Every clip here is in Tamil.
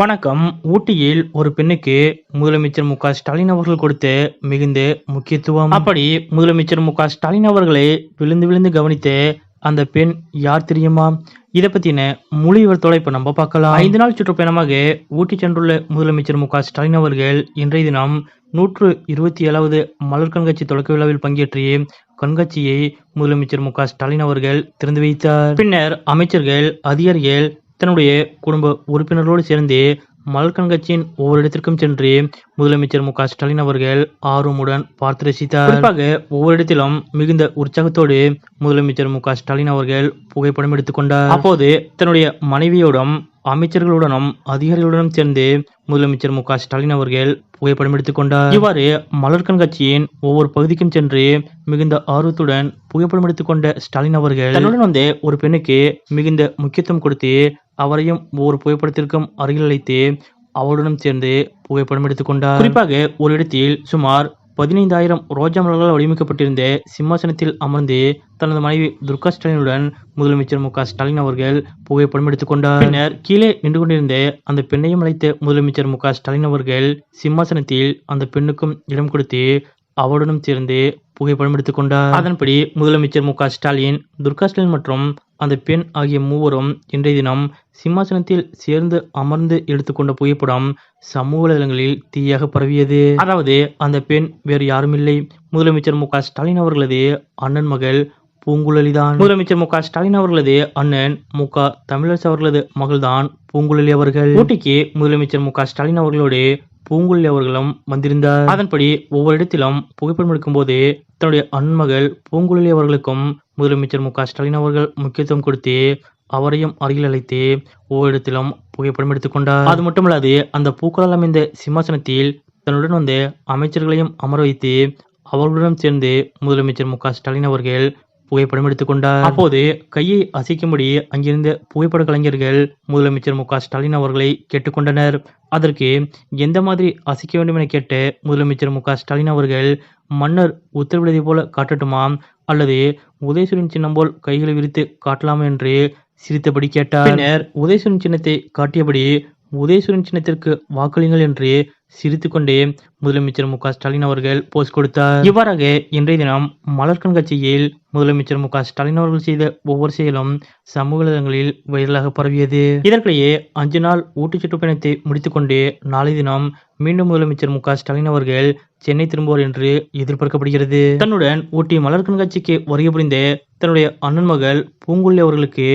வணக்கம். ஊட்டியில் ஒரு பெண்ணுக்கு முதலமைச்சர் மு ஸ்டாலின் அவர்கள் கொடுத்த மிகுந்த முக்கியத்துவம். அப்படி முதலமைச்சர் மு ஸ்டாலின் அவர்களை விழுந்து விழுந்து கவனித்த அந்த பெண் யார் தெரியுமா? இதை பத்தின முழு விவரத்தோட இப்ப நம்ம பார்க்கலாம். ஐந்து நாள் சுற்றுப்பயணமாக ஊட்டி சென்றுள்ள முதலமைச்சர் மு ஸ்டாலின் அவர்கள் இன்றைய தினம் நூற்று இருபத்தி ஏழாவது மலர் கண்காட்சி தொடக்க விழாவில் பங்கேற்றிய கண்காட்சியை முதலமைச்சர் மு ஸ்டாலின் அவர்கள் திறந்து வைத்தார். பின்னர் அமைச்சர்கள் அதிகாரிகள் தன்னுடைய குடும்ப உறுப்பினர்களோடு சேர்ந்து மல்கண்காட்சியின் ஒவ்வொரு இடத்திற்கும் சென்று முதலமைச்சர் மு க ஸ்டாலின் அவர்கள் ஆர்வமுடன் பார்த்து ரசித்தார் குறிப்பாக ஒவ்வொரு இடத்திலும் மிகுந்த உற்சாகத்தோடு முதலமைச்சர் மு க ஸ்டாலின் அவர்கள் புகைப்படம் எடுத்துக்கொண்டார் அப்போது தன்னுடைய மனைவியோடும் அமைச்சர்களுடனும் அதிகாரிகளுடனும் சேர்ந்து முதலமைச்சர் மு க ஸ்டாலின் அவர்கள் புகைப்படம் எடுத்துக்கொண்டார் இவ்வாறு மலர் கண்காட்சியின் ஒவ்வொரு பகுதிக்கும் சென்று மிகுந்த ஆர்வத்துடன் புகைப்படம் எடுத்துக்கொண்ட ஸ்டாலின் அவர்கள் தன்னுடன் வந்து ஒரு பெண்ணுக்கு மிகுந்த முக்கியத்துவம் கொடுத்து அவரையும் ஒவ்வொரு புகைப்படத்திற்கும் அருகில் அழைத்து அவருடனும் சேர்ந்து புகைப்படம் எடுத்துக்கொண்டார் குறிப்பாக ஒரு இடத்தில் சுமார் பதினைந்தாயிரம் ரோஜா மலர்களால் வடிவமைக்கப்பட்டிருந்த சிம்மாசனத்தில் அமர்ந்து தனது மனைவி துர்கா ஸ்டாலினுடன் முதலமைச்சர் மு ஸ்டாலின் அவர்கள் புகைப்படம் எடுத்துக்கொண்டார் பின்னர் கீழே நின்று கொண்டிருந்த அந்த பெண்ணையும் அழைத்த முதலமைச்சர் மு ஸ்டாலின் அவர்கள் சிம்மாசனத்தில் அந்த பெண்ணுக்கும் இடம் கொடுத்து அவருடனும் சேர்ந்து புகைப்படம் எடுத்துக்கொண்டார் அதன்படி முதலமைச்சர் மு ஸ்டாலின் துர்கா ஸ்டாலின் மற்றும் அந்த பெண் ஆகிய மூவரும் இன்றைய தினம் சிம்மாசனத்தில் சேர்ந்து அமர்ந்து எடுத்துக்கொண்ட புகைப்படம் சமூக வலைதளங்களில் தீயாக பரவியது. அதாவது அந்த பெண் வேறு யாருமில்லை. முதலமைச்சர் மு ஸ்டாலின் அவர்களது அண்ணன் மகள் பூங்குழலிதான். முதலமைச்சர் மு ஸ்டாலின் அவர்களது அண்ணன் மு க தமிழரசு அவர்களது மகள்தான் பூங்குழலி அவர்கள். ஊட்டிக்கு முதலமைச்சர் மு ஸ்டாலின் அவர்களோடு பூங்குழலி அவர்களும் வந்திருந்தார். அதன்படி ஒவ்வொரு இடத்திலும் புகைப்படம் எடுக்கும்போது தன்னுடைய அன்மகள் பூங்குழலி அவர்களுக்கும் முதலமைச்சர் மு க ஸ்டாலின் அவர்கள் முக்கியத்துவம் கொடுத்து அவரையும் அருகில் அழைத்து ஓரிடத்திலும் புகைப்படம் எடுத்துக்கொண்டார் அது மட்டுமல்லாது அந்த பூக்களால் அமைந்த சிம்மாசனத்தில் தன்னுடன் வந்து அமைச்சர்களையும் அமர வைத்து அவர்களுடன் சேர்ந்து முதலமைச்சர் மு க ஸ்டாலின் அவர்கள் புகைப்படம் எடுத்துக்கொண்டார் அப்போது கையை அசைக்கும்படி அங்கிருந்த புகைப்பட கலைஞர்கள் முதலமைச்சர் மு க ஸ்டாலின் அவர்களை கேட்டுக்கொண்டனர் அதற்கு எந்த மாதிரி அசைக்க வேண்டும் என கேட்ட முதலமைச்சர் மு க ஸ்டாலின் அவர்கள் மன்னர் உத்தரவிடுவதை போல காட்டட்டுமா? அல்லது உதயசூரியன் சின்னம் போல் கைகளை விரித்து காட்டலாமா என்று சிரித்தபடி கேட்டார். பின்னர் உதயசூரியன் சின்னத்தை காட்டியபடி உதயசூரியன் சின்னத்திற்கு வாக்களிங்கள் என்று சிரித்துக்கொண்டே முதலமைச்சர் மு ஸ்டாலின் அவர்கள் போஸ்ட் கொடுத்தார். இவ்வாறாக இன்றைய தினம் மலர் கண்காட்சியில் முதலமைச்சர் மு ஸ்டாலின் அவர்கள் செய்த ஒவ்வொரு செயலும் சமூக வலைதளங்களில் வைரலாக பரவியது. இதற்கிடையே அஞ்சு நாள் ஊட்டி சுற்றுப்பயணத்தை முடித்துக்கொண்டு நாளை தினம் மீண்டும் முதலமைச்சர் மு ஸ்டாலின் அவர்கள் சென்னை திரும்புவார் என்று எதிர்பார்க்கப்படுகிறது. தன்னுடன் ஊட்டி மலர் கண்காட்சிக்கு வருகை புரிந்த தன்னுடைய அண்ணன் மகள் பூங்குள்ளி அவர்களுக்கு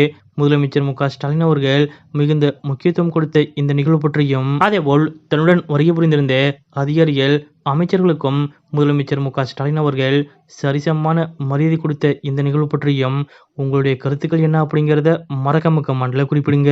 முதலமைச்சர் மு ஸ்டாலின் அவர்கள் மிகுந்த முக்கியத்துவம் கொடுத்த இந்த நிகழ்வு பற்றியும் அதேபோல் தன்னுடன் வருகை புரிந்திருந்த அதிகாரிகள் அமைச்சர்களுக்கும் முதலமைச்சர் மு க ஸ்டாலின் அவர்கள் சரிசமமான மரியாதை கொடுத்த இந்த நிகழ்வு பற்றியும் உங்களுடைய கருத்துக்கள் என்ன அப்படிங்கிறத மறக்காம கமெண்ட்ல குறிப்பிடுங்க.